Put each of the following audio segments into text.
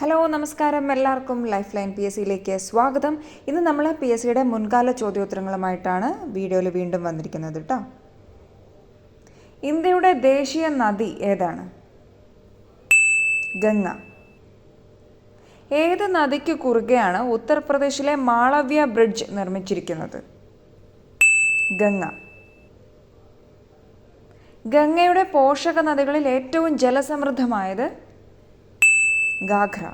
Hello നമസ്കാരം എല്ലാവർക്കും. Life line P S സിയിലേക്ക് സ്വാഗതം. ഇന്ന് നമ്മൾ പി എസ് സിയുടെ മുൻകാല ചോദ്യോത്തരങ്ങളുമായിട്ടാണ് വീഡിയോയിൽ വീണ്ടും വന്നിരിക്കുന്നത് കേട്ടോ ഇന്ത്യയുടെ ദേശീയ നദി ഏതാണ്? ഗംഗ. ഏത് നദിക്ക് കുറുകെയാണ് ഉത്തർപ്രദേശിലെ മാളവ്യ ബ്രിഡ്ജ് നിർമ്മിച്ചിരിക്കുന്നത്? ഗംഗ. ഗംഗയുടെ പോഷക നദികളിൽ ഏറ്റവും ജലസമൃദ്ധമായത് ഗാഘ്ര.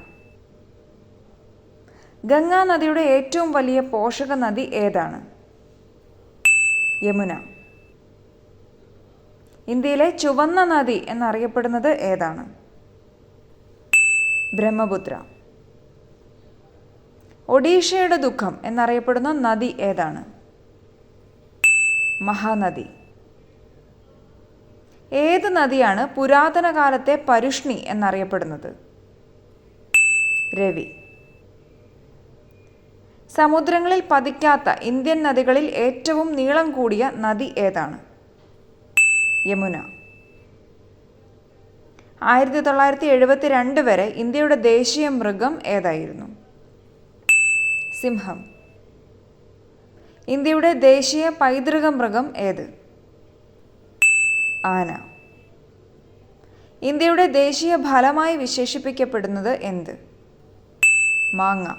ഗംഗാ നദിയുടെ ഏറ്റവും വലിയ പോഷക നദി ഏതാണ്? യമുന. ഇന്ത്യയിലെ ചുവന്ന നദി എന്നറിയപ്പെടുന്നത് ഏതാണ്? ബ്രഹ്മപുത്ര. ഒഡീഷയുടെ ദുഃഖം എന്നറിയപ്പെടുന്ന നദി ഏതാണ്? മഹാനദി. ഏത് നദിയാണ് പുരാതന കാലത്തെ പരുഷ്ണി എന്നറിയപ്പെടുന്നത്? രവി. സമുദ്രങ്ങളിൽ പതിക്കാത്ത ഇന്ത്യൻ നദികളിൽ ഏറ്റവും നീളം കൂടിയ നദി ഏതാണ്? യമുന. ആയിരത്തി തൊള്ളായിരത്തി എഴുപത്തി രണ്ട് വരെ ഇന്ത്യയുടെ ദേശീയ മൃഗം ഏതായിരുന്നു? സിംഹം. ഇന്ത്യയുടെ ദേശീയ പൈതൃക മൃഗം ഏത്? ആന. ഇന്ത്യയുടെ ദേശീയ ഫലമായി വിശേഷിപ്പിക്കപ്പെടുന്നത് എന്ത്? മാങ്ങ.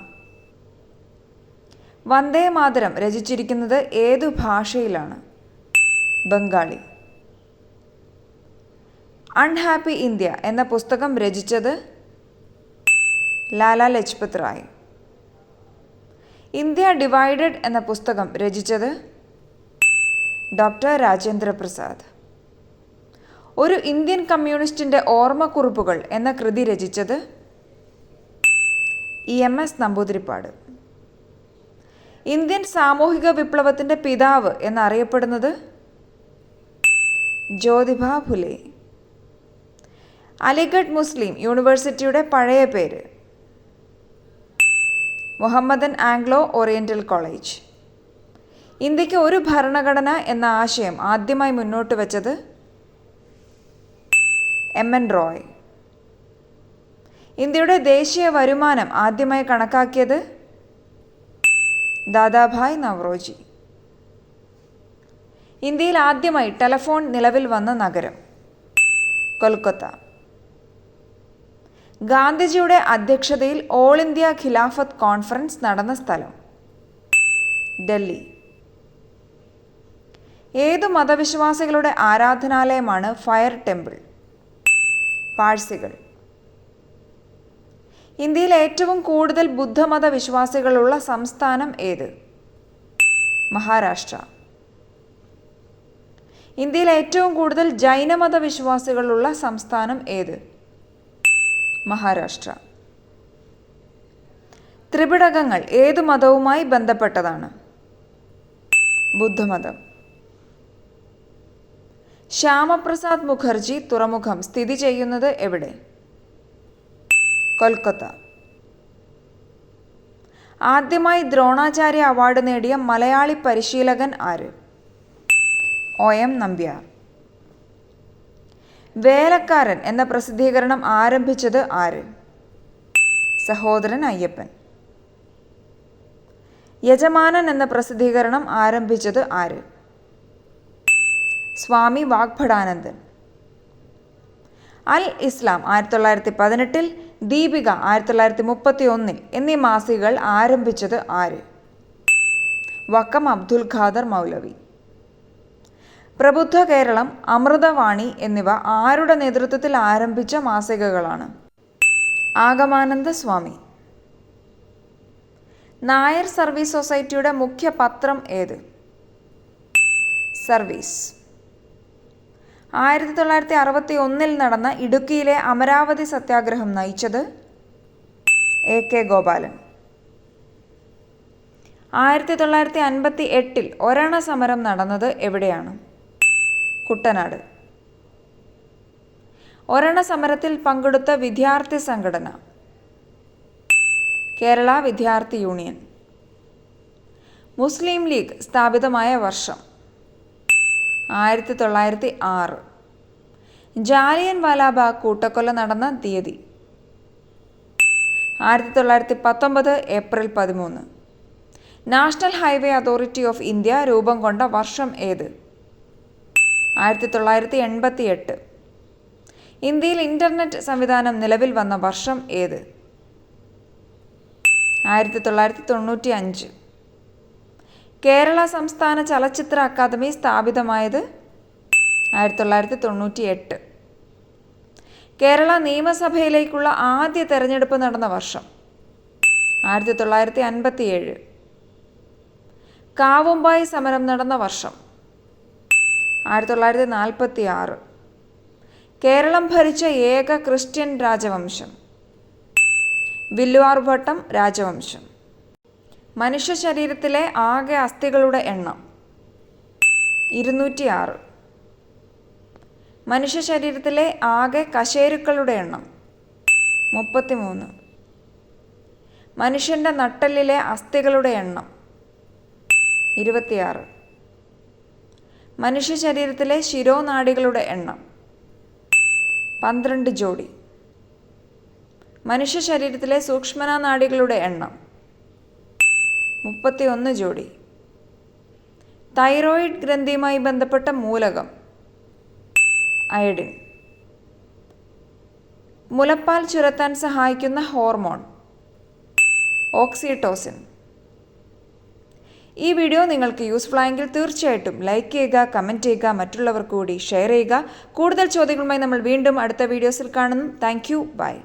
വന്ദേ മാതരം രചിച്ചിരിക്കുന്നത് ഏതു ഭാഷയിലാണ്? ബംഗാളി. അൺഹാപ്പി ഇന്ത്യ എന്ന പുസ്തകം രചിച്ചത് ലാല ലജ്പത് റായ്. ഇന്ത്യ ഡിവൈഡഡ് എന്ന പുസ്തകം രചിച്ചത് ഡോക്ടർ രാജേന്ദ്ര പ്രസാദ്. ഒരു ഇന്ത്യൻ കമ്മ്യൂണിസ്റ്റിന്റെ ഓർമ്മക്കുറിപ്പുകൾ എന്ന കൃതി രചിച്ചത് എം എസ് നമ്പൂതിരിപ്പാട്. ഇന്ത്യൻ സാമൂഹിക വിപ്ലവത്തിന്റെ പിതാവ് എന്നറിയപ്പെടുന്നത് ജ്യോതിബ ഫുലെ. അലിഗഡ് മുസ്ലിം യൂണിവേഴ്സിറ്റിയുടെ പഴയ പേര് മുഹമ്മദൻ ആംഗ്ലോ ഓറിയന്റൽ കോളേജ്. ഇന്ത്യയ്ക്ക് ഒരു ഭരണഘടന എന്ന ആശയം ആദ്യമായി മുന്നോട്ട് വച്ചത് എം എൻ റോയ്. ഇന്ത്യയുടെ ദേശീയ വരുമാനം ആദ്യമായി കണക്കാക്കിയത് ദാദാഭായ് നവറോജി. ഇന്ത്യയിൽ ആദ്യമായി ടെലഫോൺ നിലവിൽ വന്ന നഗരം കൊൽക്കത്ത. ഗാന്ധിജിയുടെ അധ്യക്ഷതയിൽ ഓൾ ഇന്ത്യ ഖിലാഫത്ത് കോൺഫറൻസ് നടന്ന സ്ഥലം ഡൽഹി. ഏതു മതവിശ്വാസികളുടെ ആരാധനാലയമാണ് ഫയർ ടെമ്പിൾ? പാഴ്സികൾ. ഇന്ത്യയിൽ ഏറ്റവും കൂടുതൽ ബുദ്ധമത വിശ്വാസികളുള്ള സംസ്ഥാനം ഏത്? മഹാരാഷ്ട്ര. ഇന്ത്യയിൽ ഏറ്റവും കൂടുതൽ ജൈനമത വിശ്വാസികളുള്ള സംസ്ഥാനം ഏത്? മഹാരാഷ്ട്ര. ത്രിപിടകങ്ങൾ ഏതു മതവുമായി ബന്ധപ്പെട്ടതാണ്? ബുദ്ധമതം. ശ്യാമപ്രസാദ് മുഖർജി തുറമുഖം സ്ഥിതി ചെയ്യുന്നത് എവിടെ? കൊൽക്കത്ത. ആദ്യമായി ദ്രോണാചാര്യ അവാർഡ് നേടിയ മലയാളി പരിശീലകൻ ആര്? ഒ. എം. നമ്പ്യാർ. വേലക്കാരൻ എന്ന പ്രസിദ്ധീകരണം ആരംഭിച്ചത് ആര്? സഹോദരൻ അയ്യപ്പൻ. യജമാനൻ എന്ന പ്രസിദ്ധീകരണം ആരംഭിച്ചത് ആര്? സ്വാമി വാഗ്ഭടാനന്ദൻ. അൽ ഇസ്ലാം ആയിരത്തി തൊള്ളായിരത്തി പതിനെട്ടിൽ ദീപിക ആയിരത്തി തൊള്ളായിരത്തി മുപ്പത്തി ഒന്നിൽ എന്നീ മാസികകൾ ആരംഭിച്ചത് ആര്? വക്കം അബ്ദുൽ ഖാദർ മൗലവി. പ്രബുദ്ധ കേരളം അമൃതവാണി എന്നിവ ആരുടെ നേതൃത്വത്തിൽ ആരംഭിച്ച മാസികകളാണ്? ആഗമാനന്ദ സ്വാമി. നായർ സർവീസ് സൊസൈറ്റിയുടെ മുഖ്യ പത്രം ഏത്? സർവീസ്. ആയിരത്തി തൊള്ളായിരത്തി അറുപത്തി ഒന്നിൽ നടന്ന ഇടുക്കിയിലെ അമരാവതി സത്യാഗ്രഹം നയിച്ചത് എ കെ ഗോപാലൻ. ആയിരത്തി തൊള്ളായിരത്തി അൻപത്തി എട്ടിൽ ഒരണ സമരം നടന്നത് എവിടെയാണ്? കുട്ടനാട്. ഒരണ സമരത്തിൽ പങ്കെടുത്ത വിദ്യാർത്ഥി സംഘടന. കേരള വിദ്യാർത്ഥി യൂണിയൻ. മുസ്ലിം ലീഗ് സ്ഥാപിതമായ വർഷം. ആയിരത്തി തൊള്ളായിരത്തി ആറ് ജാലിയൻ വാലാബാഗ് കൂട്ടക്കൊല നടന്ന തീയതി. ആയിരത്തി തൊള്ളായിരത്തി പത്തൊമ്പത് ഏപ്രിൽ പതിമൂന്ന്. National highway authority of India രൂപം കൊണ്ട വർഷം ഏത്? ആയിരത്തി തൊള്ളായിരത്തി എൺപത്തി എട്ട് ഇന്ത്യയിൽ ഇന്റർനെറ്റ് സംവിധാനം നിലവിൽ വന്ന വർഷം ഏത്? ആയിരത്തി തൊള്ളായിരത്തി തൊണ്ണൂറ്റി അഞ്ച് കേരള സംസ്ഥാന ചലച്ചിത്ര അക്കാദമി സ്ഥാപിതമായത് ആയിരത്തി തൊള്ളായിരത്തി തൊണ്ണൂറ്റി എട്ട് കേരള നിയമസഭയിലേക്കുള്ള ആദ്യ തെരഞ്ഞെടുപ്പ് നടന്ന വർഷം ആയിരത്തി തൊള്ളായിരത്തി അൻപത്തി ഏഴ് കാവുമ്പായി സമരം നടന്ന വർഷം ആയിരത്തി തൊള്ളായിരത്തി നാൽപ്പത്തി ആറ് കേരളം ഭരിച്ച ഏക ക്രിസ്ത്യൻ രാജവംശം വില്ലുവാർ ഭട്ടം രാജവംശം. മനുഷ്യ ശരീരത്തിലെ ആകെ അസ്ഥികളുടെ എണ്ണം ഇരുന്നൂറ്റി ആറ് മനുഷ്യ ശരീരത്തിലെ ആകെ കശേരുക്കളുടെ എണ്ണം മുപ്പത്തിമൂന്ന്. മനുഷ്യന്റെ നട്ടലിലെ അസ്ഥികളുടെ എണ്ണം ഇരുപത്തിയാറ്. മനുഷ്യ ശരീരത്തിലെ ശിരോനാടികളുടെ എണ്ണം പന്ത്രണ്ട് ജോഡി. മനുഷ്യ ശരീരത്തിലെ സൂക്ഷ്മനാടികളുടെ എണ്ണം മുപ്പത്തിയൊന്ന് ജോഡി. തൈറോയിഡ് ഗ്രന്ഥിയുമായി ബന്ധപ്പെട്ട മൂലകം. അയഡിൻ. മുലപ്പാൽ ചുരത്താൻ സഹായിക്കുന്ന ഹോർമോൺ. ഓക്സിറ്റോസിൻ ഈ വീഡിയോ നിങ്ങൾക്ക് യൂസ്ഫുൾ ആയെങ്കിൽ തീർച്ചയായിട്ടും ലൈക്ക് ചെയ്യുക കമന്റ് ചെയ്യുക മറ്റുള്ളവർക്ക് കൂടി ഷെയർ ചെയ്യുക. കൂടുതൽ ചോദ്യങ്ങളുമായി നമ്മൾ വീണ്ടും അടുത്ത വീഡിയോസിൽ കാണുന്നു. Thank you. ബൈ.